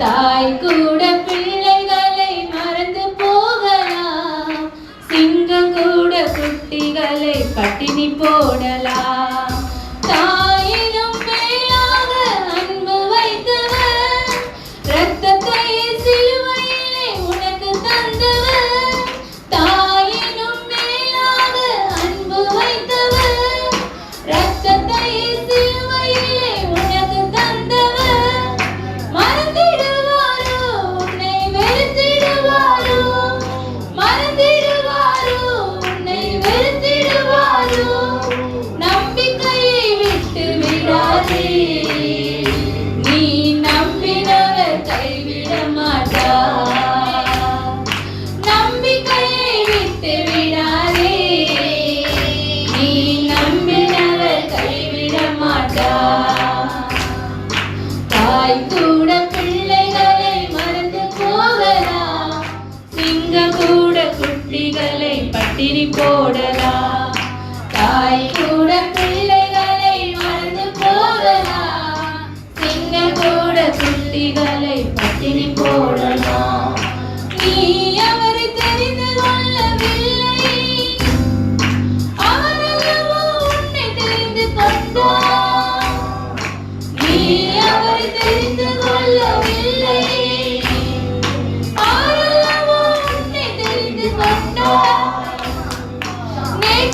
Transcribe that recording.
தாய் கூட பிள்ளைகளை மறந்து போகலாம். சிங்கம் கூட குட்டிகளை பட்டினி போடலாம். திரி போடலாம் தாய் கூட பிள்ளைகளை மறந்து போகலாம் சிங்கம் கூட துள்ளிகளை பத்தினி போ